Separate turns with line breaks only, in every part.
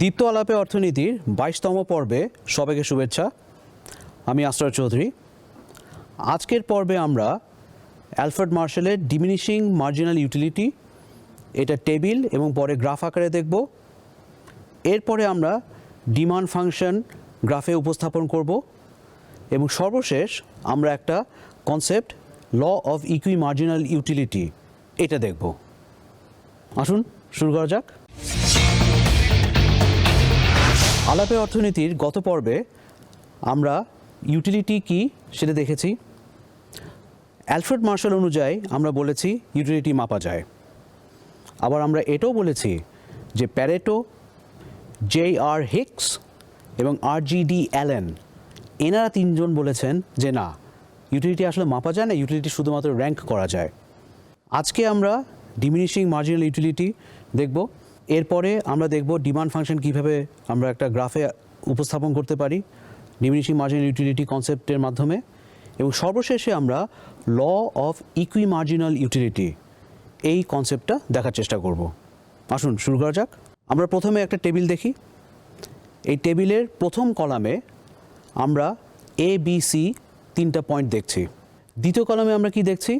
দীপ্ত আলাপে অর্থনীতির বাইশতম পর্বে সবাইকে শুভেচ্ছা। আমি আস্তর চৌধুরী। আজকের পর্বে আমরা অ্যালফ্রেড মার্শালের ডিমিনিশিং মার্জিনাল ইউটিলিটি, এটা টেবিল এবং পরে গ্রাফ আকারে দেখব। এরপরে আমরা ডিমান্ড ফাংশন গ্রাফে উপস্থাপন করব এবং সর্বশেষ আমরা একটা concept, law of equi marginal utility, এটা দেখব। আসুন, শুরু করা যাক। আলাপে অর্থনীতির গত পর্বে আমরা ইউটিলিটি কি সেটা দেখেছি। অ্যালফ্রেড মার্শাল অনুযায়ী আমরা বলেছি ইউটিলিটি মাপা যায়। আবার আমরা এটাও বলেছি যে প্যারেটো জে আর হিক্স এবং আর জি ডি অ্যালেন এনারা তিনজন বলেছেন যে না ইউটিলিটি আসলে মাপা যায় না ইউটিলিটি শুধুমাত্র র্যাঙ্ক করা যায়। আজকে আমরা ডিমিনিশিং মার্জিনাল ইউটিলিটি দেখব। এরপরে আমরা দেখব ডিমান্ড ফাংশন কীভাবে আমরা একটা গ্রাফে উপস্থাপন করতে পারি ডিমিনিশিং মার্জিনাল ইউটিলিটি কনসেপ্টের মাধ্যমে, এবং সর্বশেষে আমরা law of equi marginal utility এই কনসেপ্টটা দেখার চেষ্টা করব। আসুন শুরু করা যাক। আমরা প্রথমে একটা টেবিল দেখি। এই টেবিলের প্রথম কলামে আমরা এ বি সি তিনটা পয়েন্ট দেখছি। দ্বিতীয় কলামে আমরা কি দেখছি?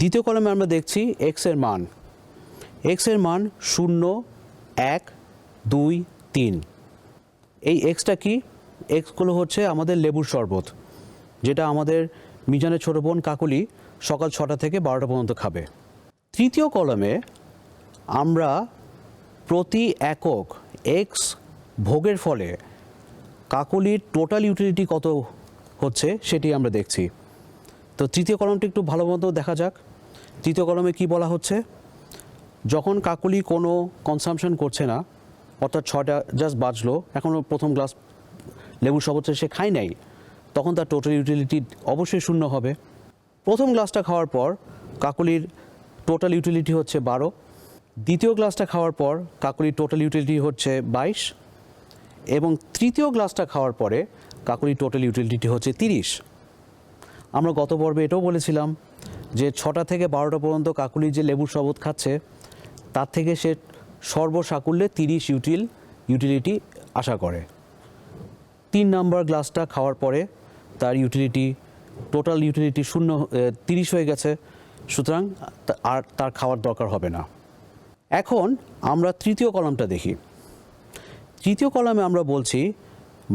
দ্বিতীয় কলামে আমরা দেখছি এক্সের মান। এক্সের মান শূন্য, এক, দুই, তিন। এই এক্সটা কি? এক্সগুলো হচ্ছে আমাদের লেবুর শরবত, যেটা আমাদের মিজানের ছোটো বোন কাকুলি সকাল ছটা থেকে বারোটা পর্যন্ত খাবে। তৃতীয় কলমে আমরা প্রতি একক এক্স ভোগের ফলে কাকলির টোটাল ইউটিলিটি কত হচ্ছে সেটি আমরা দেখছি। তো তৃতীয় কলমটি একটু ভালো মতো দেখা যাক। তৃতীয় কলমে কি বলা হচ্ছে? যখন কাকুলি কোনো কনসামশন করছে না, অর্থাৎ ছটা জাস্ট বাজলো, এখনও প্রথম গ্লাস লেবুর শরবত সে খায় নাই, তখন তার টোটাল ইউটিলিটি অবশ্যই শূন্য হবে। প্রথম গ্লাসটা খাওয়ার পর কাকুলির টোটাল ইউটিলিটি হচ্ছে বারো। দ্বিতীয় গ্লাসটা খাওয়ার পর কাকুলির টোটাল ইউটিলিটি হচ্ছে বাইশ। এবং তৃতীয় গ্লাসটা খাওয়ার পরে কাকুলির টোটাল ইউটিলিটি হচ্ছে তিরিশ। আমরা গত পর্বে এটাও বলেছিলাম যে ছটা থেকে বারোটা পর্যন্ত কাকুলি যে লেবুর শরবত খাচ্ছে তার থেকে সে সর্বসাকুল্যে তিরিশ ইউটিল, ইউটিলিটি আশা করে। তিন নাম্বার গ্লাসটা খাওয়ার পরে তার ইউটিলিটি, টোটাল ইউটিলিটি শূন্য তিরিশ হয়ে গেছে। সুতরাং আর তার খাওয়ার দরকার হবে না। এখন আমরা তৃতীয় কলামটা দেখি। তৃতীয় কলামে আমরা বলছি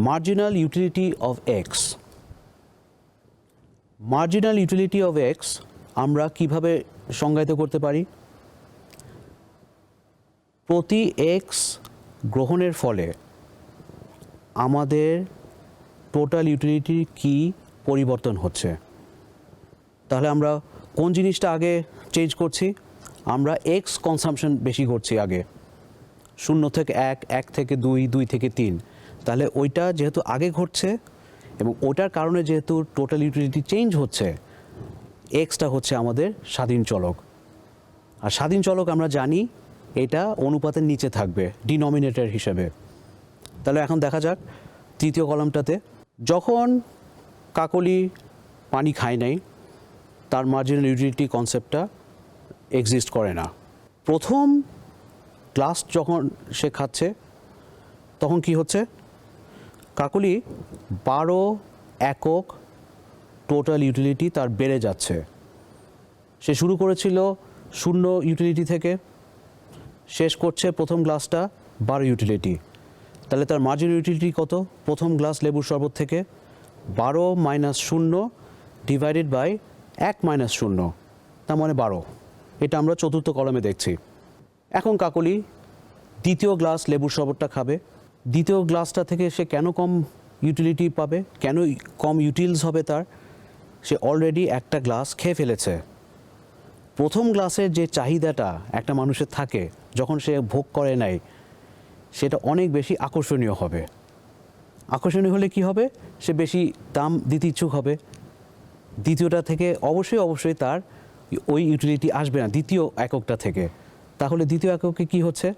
marginal utility of X marginal utility of X আমরা কীভাবে সংজ্ঞায়িত করতে পারি? প্রতি এক্স গ্রহণের ফলে আমাদের টোটাল ইউটিলিটি কি পরিবর্তন হচ্ছে? তাহলে আমরা কোন জিনিসটা আগে চেঞ্জ করছি? আমরা এক্স কনসামশন বেশি করছি আগে। শূন্য থেকে এক এক থেকে দুই দুই থেকে তিন। তাহলে ওইটা যেহেতু আগে ঘটছে এবং ওটার কারণে যেহেতু টোটাল ইউটিলিটি চেঞ্জ হচ্ছে এক্সটা হচ্ছে আমাদের স্বাধীন চলক। আর স্বাধীন চলক আমরা জানি এটা অনুপাতের নিচে থাকবে ডিনমিনেটর হিসেবে। তাহলে এখন দেখা যাক তৃতীয় কলামটাতে, যখন কাকলি পানি খায় নাই, তার মার্জিনাল ইউটিলিটি কনসেপ্টটা এক্সিস্ট করে না। প্রথম ক্লাস যখন সে খাচ্ছে, তখন কি হচ্ছে? কাকলি বারো একক টোটাল ইউটিলিটি তার বেড়ে যাচ্ছে। সে শুরু করেছিল শূন্য ইউটিলিটি থেকে। শেষ করছে প্রথম গ্লাসটা বারো ইউটিলিটি তাহলে তার মার্জিন ইউটিলিটি কত? প্রথম গ্লাস লেবুর শরবত থেকে বারো মাইনাস শূন্য ডিভাইডেড বাই এক মাইনাস শূন্য, তার মানে বারো। এটা আমরা চতুর্থ কলমে দেখছি। এখন কাকলি, দ্বিতীয় গ্লাস লেবুর শরবতটা খাবে। দ্বিতীয় গ্লাসটা থেকে সে কেন কম ইউটিলিটি পাবে? কেন কম ইউটিলস হবে তার? সে অলরেডি একটা গ্লাস খেয়ে ফেলেছে। প্রথম গ্লাসের যে চাহিদাটা একটা মানুষের থাকে, যখন সে ভোগ করে নাই, সেটা অনেক বেশি আকর্ষণীয় হবে। আকর্ষণীয় হলে কি হবে? সে বেশি দাম দিতে ইচ্ছুক হবে। দ্বিতীয়টা থেকে অবশ্যই অবশ্যই তার ওই ইউটিলিটি আসবে না, দ্বিতীয় এককটা থেকে। তাহলে দ্বিতীয় এককে কি হচ্ছে?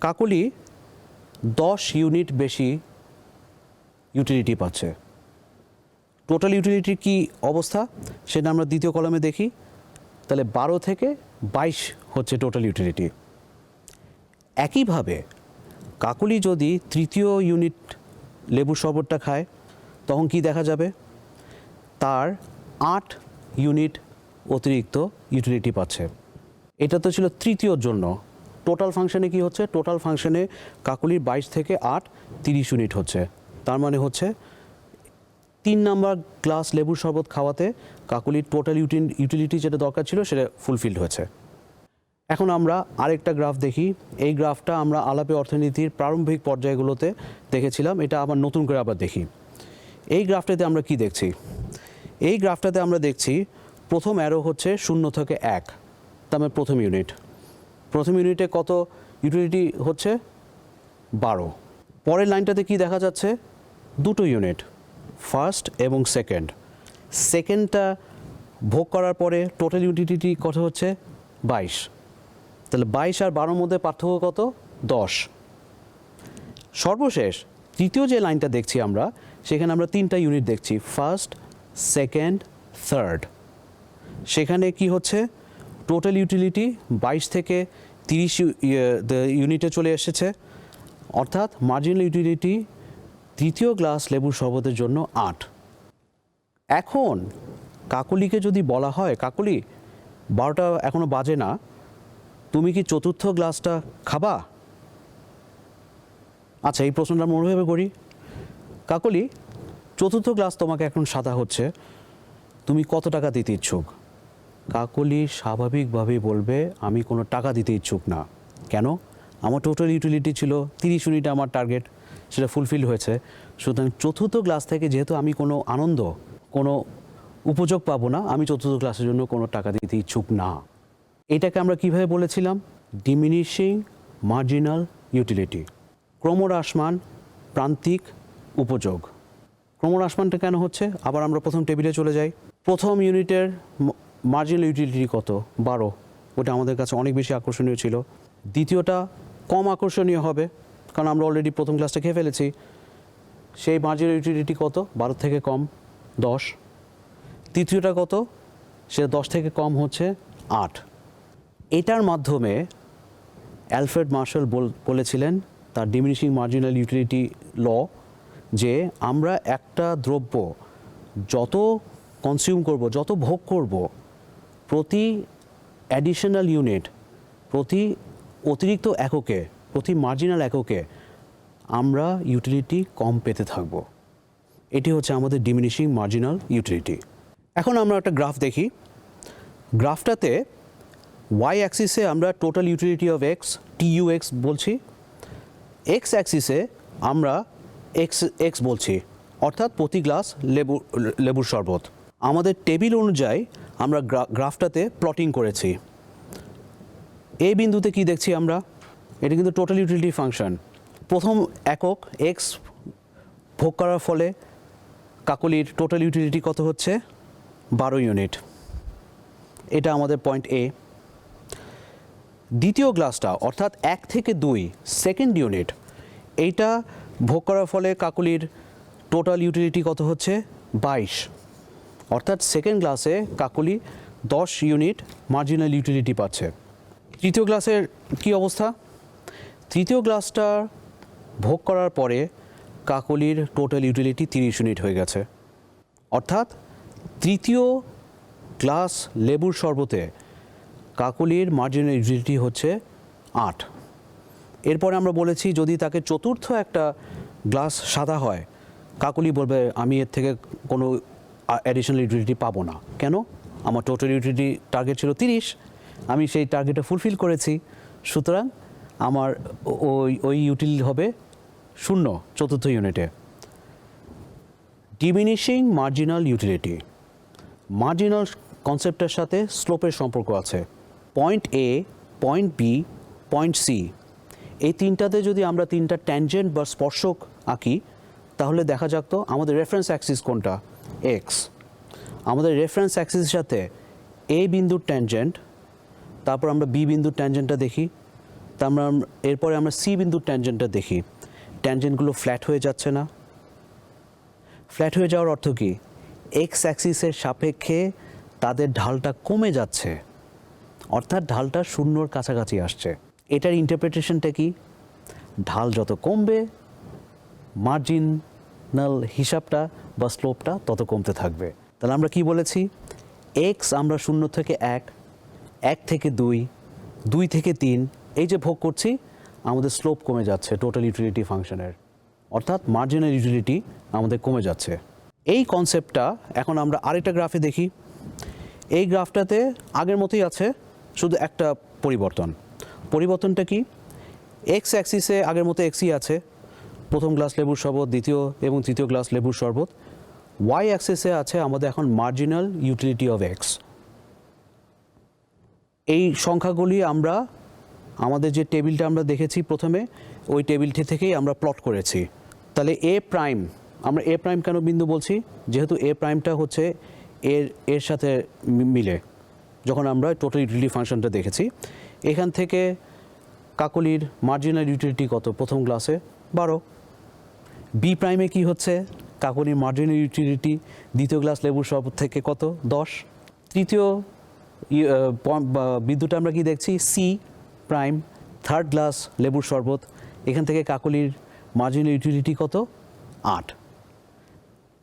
কাকলি দশ ইউনিট বেশি ইউটিলিটি পাচ্ছে। টোটাল ইউটিলিটির কি অবস্থা? সেটা আমরা দ্বিতীয় কলামে দেখি। তাহলে বারো থেকে বাইশ হচ্ছে টোটাল ইউটিলিটি একইভাবে কাকুলি যদি তৃতীয় ইউনিট লেবুর শরবতটা খায়, তখন কি দেখা যাবে? তার আট ইউনিট অতিরিক্ত ইউটিলিটি পাচ্ছে। এটা তো ছিল তৃতীয়র জন্য। টোটাল ফাংশনে কি হচ্ছে? টোটাল ফাংশনে কাকুলির বাইশ থেকে আট তিরিশ ইউনিট হচ্ছে। তার মানে হচ্ছে তিন নাম্বার গ্লাস লেবুর শরবত খাওয়াতে কাকুলির টোটাল ইউটিলিটি যেটা দরকার ছিল সেটা ফুলফিলড হয়েছে। এখন আমরা আরেকটা গ্রাফ দেখি। এই গ্রাফটা আমরা আলাপে অর্থনীতির প্রারম্ভিক পর্যায়গুলোতে দেখেছিলাম। এটা আবার নতুন করে আবার দেখি। এই গ্রাফটাতে আমরা কি দেখছি? এই গ্রাফটাতে আমরা দেখছি প্রথম অ্যারো হচ্ছে শূন্য থেকে এক। তার মানে প্রথম ইউনিট প্রথম ইউনিটে কত ইউটিলিটি হচ্ছে? বারো। পরের লাইনটাতে কি দেখা যাচ্ছে? দুটো ইউনিট ফার্স্ট এবং সেকেন্ড সেকেন্ডটা ভোগ করার পরে টোটাল ইউটিলিটি কত হচ্ছে? বাইশ। তাহলে বাইশ আর বারোর মধ্যে পার্থক্য কত? দশ। সর্বশেষ, তৃতীয় যে লাইনটা দেখছি আমরা, সেখানে আমরা তিনটা ইউনিট দেখছি। ফার্স্ট সেকেন্ড থার্ড সেখানে কি হচ্ছে? টোটাল ইউটিলিটি বাইশ থেকে তিরিশ ইউনিটে চলে এসেছে। অর্থাৎ মার্জিনাল ইউটিলিটি তৃতীয় গ্লাস লেবুর শরবতের জন্য আট। এখন কাকলিকে যদি বলা হয়, কাকলি, বারোটা এখনও বাজে না, তুমি কি চতুর্থ গ্লাসটা খাবা? আচ্ছা এই প্রশ্নটা আমরা অনুভবে করি। কাকলি, চতুর্থ গ্লাস তোমাকে এখন সাদা হচ্ছে, তুমি কত টাকা দিতে ইচ্ছুক? কাকলি স্বাভাবিকভাবেই বলবে, আমি কোনো টাকা দিতে ইচ্ছুক না। কেন? আমার টোটাল ইউটিলিটি ছিল তিরিশ ইউনিট আমার টার্গেট সেটা ফুলফিল হয়েছে। সুতরাং চতুর্থ গ্লাস থেকে যেহেতু আমি কোনো আনন্দ, কোনো উপযোগ পাবো না, আমি চতুর্থ ক্লাসের জন্য কোনো টাকা দিতে ইচ্ছুক না। এটাকে আমরা কীভাবে বলেছিলাম? ডিমিনিশিং মার্জিনাল ইউটিলিটি ক্রমহ্রাসমান প্রান্তিক উপযোগ। ক্রমহ্রাসমানটা কেন হচ্ছে? আবার আমরা প্রথম টেবিলে চলে যাই। প্রথম ইউনিটের মার্জিনাল ইউটিলিটি কত? বারো। ওটা আমাদের কাছে অনেক বেশি আকর্ষণীয় ছিল। দ্বিতীয়টা কম আকর্ষণীয় হবে। কারণ আমরা অলরেডি প্রথম ক্লাসটা খেয়ে ফেলেছি। সেই মার্জিনাল ইউটিলিটি কত? বারো থেকে কম দশ। তৃতীয়টা কত? সে দশ থেকে কম হচ্ছে আট। এটার মাধ্যমে অ্যালফ্রেড মার্শাল বল- বলেছিলেন তার ডিমিনিশিং মার্জিনাল ইউটিলিটি ল যে আমরা একটা দ্রব্য যত কনজিউম করব, যত ভোগ করব, প্রতি অ্যাডিশনাল ইউনিট প্রতি অতিরিক্ত এককে প্রতি মার্জিনাল এককে আমরা ইউটিলিটি কম পেতে থাকব। এটি হচ্ছে আমাদের ডিমিনিশিং মার্জিনাল ইউটিলিটি এখন আমরা একটা গ্রাফ দেখি। গ্রাফটাতে ওয়াই অ্যাক্সিসে আমরা total utility of X TU X বলছি। এক্স অ্যাক্সিসে আমরা এক্স এক্স বলছি। অর্থাৎ প্রতি গ্লাস লেবু, লেবুর শরবত। আমাদের টেবিল অনুযায়ী আমরা গ্রা- গ্রাফটাতে প্লটিং করেছি। এই বিন্দুতে কি দেখছি আমরা? এটা কিন্তু টোটাল ইউটিলিটি ফাংশন প্রথম একক এক্স ভোগ করার ফলে কাকলির টোটাল ইউটিলিটি কত হচ্ছে? বারো ইউনিট এটা আমাদের পয়েন্ট এ দ্বিতীয় গ্লাসটা অর্থাৎ এক থেকে দুই সেকেন্ড ইউনিট এইটা ভোগ করার ফলে কাকুলির টোটাল ইউটিলিটি কত হচ্ছে? বাইশ। অর্থাৎ সেকেন্ড গ্লাসে কাকুলি দশ ইউনিট মার্জিনাল ইউটিলিটি পাচ্ছে। তৃতীয় গ্লাসের কি অবস্থা? তৃতীয় গ্লাসটা ভোগ করার পরে কাকলির টোটাল ইউটিলিটি তিরিশ ইউনিট হয়ে গেছে। অর্থাৎ তৃতীয় গ্লাস লেবুর শরবতে কাকলির মার্জিনাল ইউটিলিটি হচ্ছে আট। এরপরে আমরা বলেছি যদি তাকে চতুর্থ একটা গ্লাস সাদা হয়, কাকলি বলবে, আমি এর থেকে কোনো অ্যাডিশনাল ইউটিলিটি পাবো না। কেন? আমার টোটাল ইউটিলিটি টার্গেট ছিল তিরিশ, আমি সেই টার্গেটটা ফুলফিল করেছি। সুতরাং আমার ওই ওই ইউটিলিটি হবে শূন্য, চতুর্থ ইউনিটে ডিমিনিশিং মার্জিনাল ইউটিলিটি মার্জিনাল কনসেপ্টের সাথে স্লোপের সম্পর্ক আছে। Point A point B point C এই তিনটাতে যদি আমরা তিনটা ট্যানজেন্ট বা স্পর্শক আঁকি, তাহলে দেখা যাক তো আমাদের রেফারেন্স অ্যাক্সিস কোনটা? এক্স আমাদের রেফারেন্স অ্যাক্সিসের সাথে এ বিন্দুর ট্যানজেন্ট তারপর আমরা বি বিন্দুর ট্যানজেন্টটা দেখি। তারপর আমরা- এরপরে আমরা সি বিন্দুর ট্যানজেন্টটা দেখি। ট্যানজেন্টগুলো ফ্ল্যাট হয়ে যাচ্ছে না। ফ্ল্যাট হয়ে যাওয়ার অর্থ কি? এক্স অ্যাক্সিসের সাপেক্ষে তাদের ঢালটা কমে যাচ্ছে। অর্থাৎ ঢালটা শূন্যর কাছাকাছি আসছে। এটার ইন্টারপ্রিটেশনটা কি? ঢাল যত কমবে মার্জিনাল হিসাবটা বা স্লোপটা তত কমতে থাকবে। তাহলে আমরা কি বলেছি? এক্স আমরা শূন্য থেকে এক এক থেকে দুই দুই থেকে তিন এই যে ভোগ করছি, আমাদের স্লোপ কমে যাচ্ছে টোটাল ইউটিলিটি ফাংশনের অর্থাৎ মার্জিনাল ইউটিলিটি আমাদের কমে যাচ্ছে। এই কনসেপ্টটা এখন আমরা আরেকটা গ্রাফে দেখি। এই গ্রাফটাতে আগের মতোই আছে, শুধু একটা পরিবর্তন। পরিবর্তনটা কি? এক্স অ্যাক্সিসে আগের মতো এক্সই আছে। প্রথম গ্লাস লেবুর শরবত, দ্বিতীয় এবং তৃতীয় গ্লাস লেবুর শরবত। ওয়াই অ্যাক্সিসে আছে আমাদের এখন মার্জিনাল ইউটিলিটি অফ এক্স এই সংখ্যাগুলি আমরা আমাদের যে টেবিলটা আমরা দেখেছি প্রথমে ওই টেবিলটি থেকেই আমরা প্লট করেছি। তাহলে এ প্রাইম আমরা এ প্রাইম কেন বিন্দু বলছি? যেহেতু এ প্রাইমটা হচ্ছে এর এর সাথে মিলে। যখন আমরা টোটাল ইউটিলিটি ফাংশনটা দেখেছি এখান থেকে কাকলির মার্জিনাল ইউটিলিটি কত? প্রথম ক্লাসে বারো। বি প্রাইমে কি হচ্ছে? কাকলির মার্জিনাল ইউটিলিটি দ্বিতীয় ক্লাস লেবুর শরবত থেকে কত? দশ। তৃতীয় ই- আহ, বা বিদ্যুৎ আমরা কি দেখছি? সি প্রাইম থার্ড গ্লাস লেবুর শরবত, এখান থেকে কাকলির মার্জিনাল ইউটিলিটি কত? আট।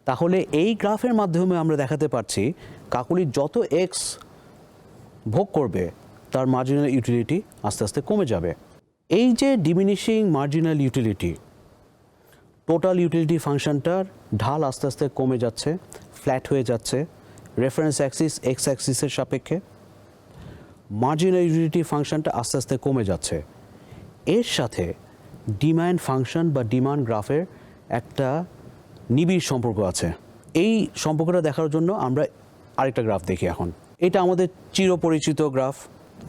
তাহলে এই গ্রাফের মাধ্যমে আমরা দেখাতে পারছি কাকলির যত এক্স ভোগ করবে, তার মার্জিনাল ইউটিলিটি আস্তে আস্তে কমে যাবে। এই যে diminishing marginal utility total utility ফাংশনটার ঢাল আস্তে আস্তে কমে যাচ্ছে ফ্ল্যাট হয়ে যাচ্ছে রেফারেন্স অ্যাক্সিস এক্স অ্যাক্সিসের সাপেক্ষে। মার্জিনাল ইউটিলিটি ফাংশনটা আস্তে আস্তে কমে যাচ্ছে। এর সাথে ডিমান্ড ফাংশন বা ডিমান্ড গ্রাফের একটা নিবিড় সম্পর্ক আছে। এই সম্পর্কটা দেখার জন্য আমরা আরেকটা গ্রাফ দেখি এখন। এটা আমাদের চিরপরিচিত গ্রাফ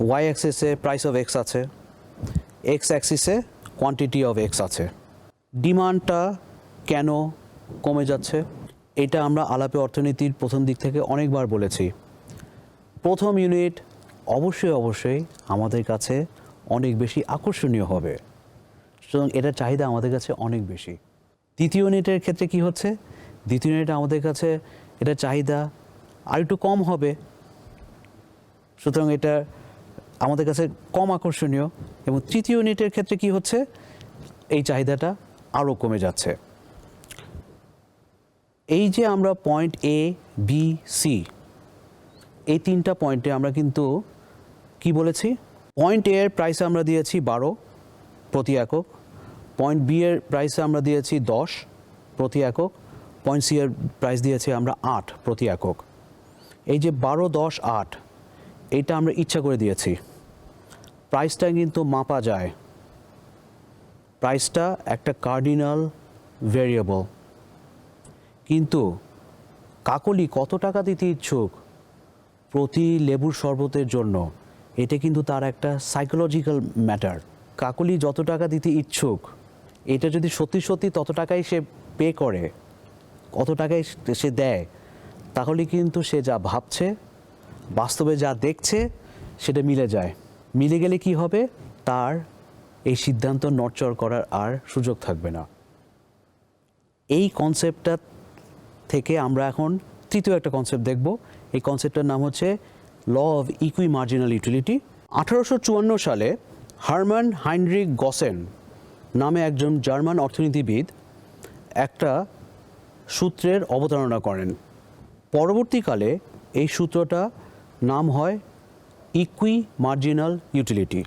ওয়াই অ্যাক্সিসে প্রাইস অফ এক্স আছে। এক্স অ্যাক্সিসে কোয়ান্টিটি অফ এক্স আছে। ডিমান্ডটা কেন কমে যাচ্ছে? এটা আমরা আলাপে অর্থনীতির প্রথম দিক থেকে অনেকবার বলেছি। প্রথম ইউনিট অবশ্যই অবশ্যই আমাদের কাছে অনেক বেশি আকর্ষণীয় হবে। সুতরাং এটার চাহিদা আমাদের কাছে অনেক বেশি। দ্বিতীয় ইউনিটের ক্ষেত্রে কি হচ্ছে? দ্বিতীয় ইউনিটে আমাদের কাছে এটা চাহিদা আর একটু কম হবে। সুতরাং এটা আমাদের কাছে কম আকর্ষণীয় এবং তৃতীয় ইউনিটের ক্ষেত্রে কি হচ্ছে? এই চাহিদাটা আরও কমে যাচ্ছে। এই যে আমরা পয়েন্ট এ বি সি এই তিনটা পয়েন্টে আমরা কিন্তু কি বলেছি? পয়েন্ট এ এর প্রাইসে আমরা দিয়েছি বারো প্রতি একক। পয়েন্ট বি এর প্রাইসে আমরা দিয়েছি দশ প্রতি একক। পয়েন্ট সি এর প্রাইস দিয়েছি আমরা আট প্রতি একক। এই যে বারো, দশ, আট, এইটা আমরা ইচ্ছা করে দিয়েছি। প্রাইসটা কিন্তু মাপা যায়। প্রাইসটা একটা কার্ডিনাল ভেরিয়েবল কিন্তু কাকলি কত টাকা দিতে ইচ্ছুক? প্রতি লেবুর শরবতের জন্য এটা কিন্তু তার একটা সাইকোলজিক্যাল ম্যাটার কাকলি যত টাকা দিতে ইচ্ছুক, এটা যদি সত্যি সত্যি তত টাকাই সে পে করে, কত টাকাই সে দেয়, তাহলে কিন্তু সে যা ভাবছে, বাস্তবে যা দেখছে, সেটা মিলে যায়। মিলে গেলে কি হবে? তার এই সিদ্ধান্ত নড়চড় করার আর সুযোগ থাকবে না। এই কনসেপ্টটা থেকে আমরা এখন তৃতীয় একটা কনসেপ্ট দেখব। এই কনসেপ্টটার নাম হচ্ছে law of equi marginal utility আঠারোশো চুয়ান্ন সালে হারমান হাইনরিক গসেন নামে একজন জার্মান অর্থনীতিবিদ একটা সূত্রের অবতারণা করেন। পরবর্তীকালে এই সূত্রটা নাম হয় ইকুই মার্জিনাল ইউটিলিটি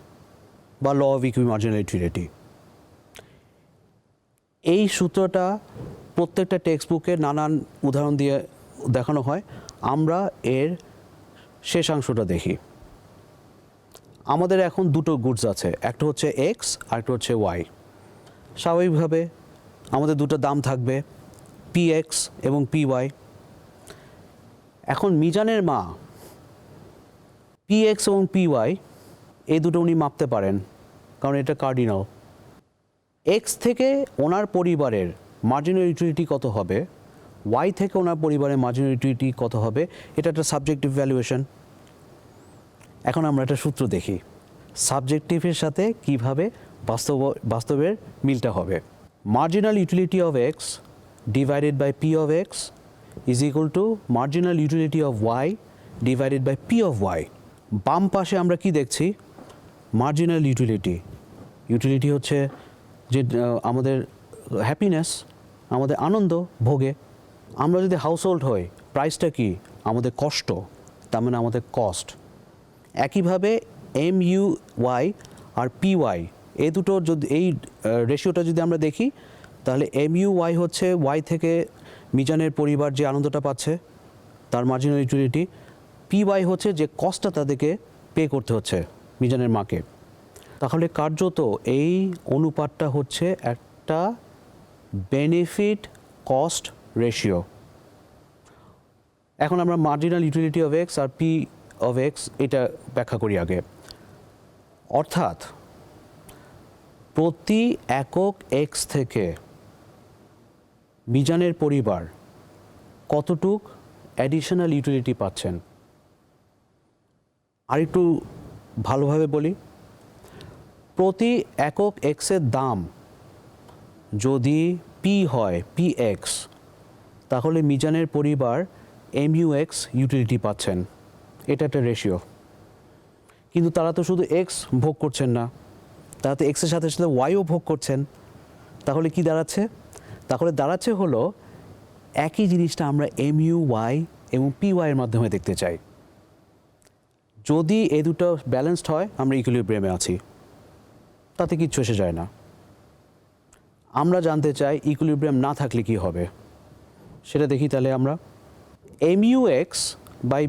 বা law of equi marginal utility এই সূত্রটা প্রত্যেকটা টেক্সট বুকে নানান উদাহরণ দিয়ে দেখানো হয়। আমরা এর শেষাংশটা দেখি। আমাদের এখন দুটো গুডস আছে, একটা হচ্ছে এক্স আর একটা হচ্ছে ওয়াই স্বাভাবিকভাবে আমাদের দুটো দাম থাকবে পি এক্স এবং পি ওয়াই এখন মিজানের মা পি এক্স এবং পি ওয়াই এই দুটো উনি মাপতে পারেন, কারণ এটা কার্ডিনাল এক্স থেকে ওনার পরিবারের মার্জিনাল ইউটিলিটি কত হবে? ওয়াই থেকে ওনার পরিবারের ইউটিলিটি কত হবে? এটা একটা সাবজেক্টিভ ভ্যালুয়েশন এখন আমরা একটা সূত্র দেখি। সাবজেক্টিভের সাথে কীভাবে বাস্তব, বাস্তবের মিলটা হবে? Marginal utility of X divided by P of X is equal to marginal utility of Y divided by P of Y বাম পাশে আমরা কি দেখছি? মার্জিনাল ইউটিলিটি ইউটিলিটি হচ্ছে যে আমাদের হ্যাপিনেস আমাদের আনন্দ ভোগে। আমরা যদি হাউসহোল্ড হই প্রাইসটা কি? আমাদের কষ্ট, তার মানে আমাদের কস্ট একইভাবে এম ইউ ওয়াই আর পি ওয়াই এই দুটো যদি, এই রেশিওটা যদি আমরা দেখি, তাহলে এম ইউ ওয়াই হচ্ছে ওয়াই থেকে মিজানের পরিবার যে আনন্দটা পাচ্ছে, তার মার্জিনাল ইউটিলিটি পি ওয়াই হচ্ছে যে কস্টটা তাদেরকে পে করতে হচ্ছে মিজানের মাকে। তাহলে কার্যত এই অনুপাতটা হচ্ছে একটা বেনিফিট কস্ট রেশিও এখন আমরা মার্জিনাল ইউটিলিটি অফ এক্স আর পি অফ এক্স এটা ব্যাখ্যা করি আগে। অর্থাৎ প্রতি একক এক্স থেকে বিজানের পরিবার কতটুক অ্যাডিশনাল ইউটিলিটি পাচ্ছেন? আর একটু ভালোভাবে বলি। প্রতি একক এক্সের দাম যদি পি হয় পি এক্স তাহলে মিজানের পরিবার এমইউ এক্স ইউটিলিটি পাচ্ছেন। এটা একটা রেশিও কিন্তু তারা তো শুধু এক্স ভোগ করছেন না। তারা তো এক্সের সাথে সাথে ওয়াইও ভোগ করছেন। তাহলে কি দাঁড়াচ্ছে? তাহলে দাঁড়াচ্ছে হলো একই জিনিসটা আমরা এমইউ ওয়াই এবং পি ওয়াইয়ের মাধ্যমে দেখতে চাই। যদি এ দুটো ব্যালেন্সড হয়, আমরা ইকুইলিব্রিয়ামে আছি। তাতে কিচ্ছু এসে যায় না। আমরা জানতে চাই ইকুইলিব্রিয়াম না থাকলে কি হবে। সেটা দেখি তাহলে আমরা। M U X by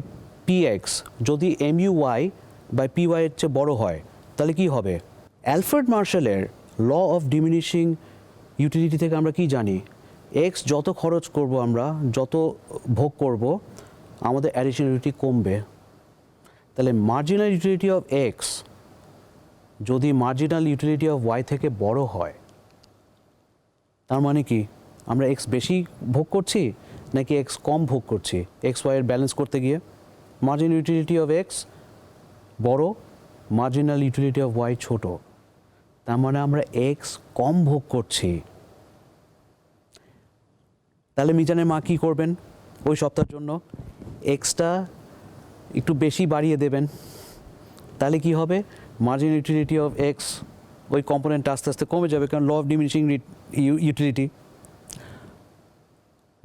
P X যদি M U Y by P ওয়াইয়ের চেয়ে বড় হয়, তাহলে কি হবে? অ্যালফ্রেড মার্শালের ল অফ ডিমিনিশিং ইউটিলিটি থেকে আমরা কি জানি? এক্স যত খরচ করব আমরা, যত ভোগ করব, আমাদের অ্যাডিশনালিটি কমবে। তাহলে মার্জিনাল ইউটিলিটি অফ এক্স যদি মার্জিনাল ইউটিলিটি অফ ওয়াই থেকে বড় হয়, তার মানে কি? আমরা এক্স বেশি ভোগ করছি নাকি এক্স কম ভোগ করছি? এক্স ওয়াইয়ের ব্যালেন্স করতে গিয়ে মার্জিন ইউটিলিটি অফ এক্স বড় মার্জিনাল ইউটিলিটি অফ ওয়াই ছোট। তার মানে আমরা এক্স কম ভোগ করছি। তাহলে মিজানের মা কী করবেন ওই সপ্তাহের জন্য? এক্সটা একটু বেশি বাড়িয়ে দেবেন। তাহলে কি হবে? মার্জিন ইউটিলিটি অফ এক্স ওই কম্পোনেন্টটা আস্তে আস্তে কমে যাবে, কারণ law of diminishing utility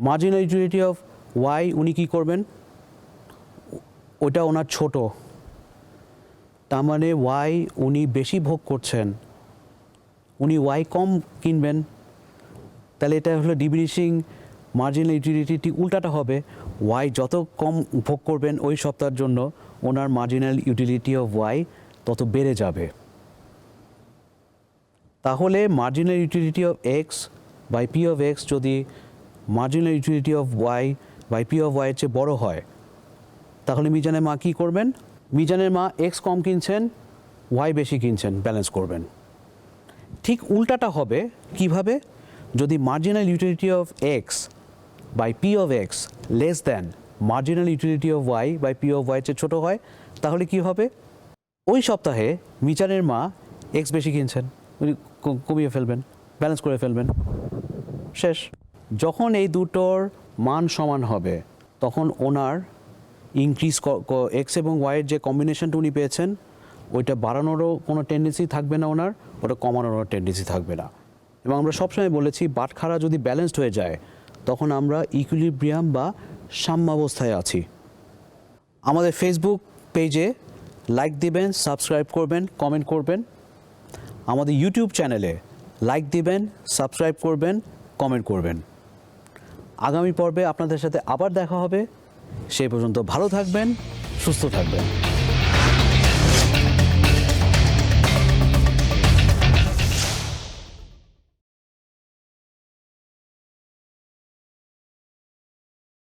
marginal utility of Y উনি কী করবেন? ওটা ওনার ছোট। তার মানে ওয়াই উনি বেশি ভোগ করছেন। উনি ওয়াই কম কিনবেন। তাহলে এটা হলো ডিমিনিশিং মার্জিনাল ইউটিলিটি উল্টাটা হবে। ওয়াই যত কম ভোগ করবেন ওই সপ্তাহের জন্য ওনার মার্জিনাল ইউটিলিটি অফ ওয়াই তত বেড়ে যাবে। তাহলে marginal utility of X by P of X যদি marginal utility of Y by P of ওয়াইয়ের চেয়ে বড় হয়। তাহলে মিজানের মা কী করবেন? মিজানের মা এক্স কম কিনছেন ওয়াই বেশি কিনছেন ব্যালেন্স করবেন। ঠিক উল্টাটা হবে কীভাবে? যদি marginal utility of X by P of X less than marginal utility of Y by P of Y চেয়ে ছোটো হয়, তাহলে কি হবে? ওই সপ্তাহে মিজানের মা এক্স বেশি কিনছেন, উনি কমিয়ে ফেলবেন ব্যালেন্স করে ফেলবেন। শেষ। যখন এই দুটোর মান সমান হবে, তখন ওনার ইনক্রিজ এক্স এবং ওয়াইয়ের যে কম্বিনেশনটা উনি পেয়েছেন, ওইটা বাড়ানোরও কোনো টেন্ডেন্সি থাকবে না ওনার, ওটা কমানোরও টেন্ডেন্সি থাকবে না। এবং আমরা সবসময় বলেছি, বাটখারা যদি ব্যালেন্সড হয়ে যায়, তখন আমরা ইকুইলিব্রিয়াম বা সাম্যাবস্থায় আছি। আমাদের ফেসবুক পেজে লাইক দিবেন সাবস্ক্রাইব করবেন কমেন্ট করবেন। আমাদের ইউটিউব চ্যানেলে লাইক দিবেন সাবস্ক্রাইব করবেন কমেন্ট করবেন। আগামী পর্বে আপনাদের সাথে আবার দেখা হবে। সেই পর্যন্ত ভালো থাকবেন সুস্থ থাকবেন।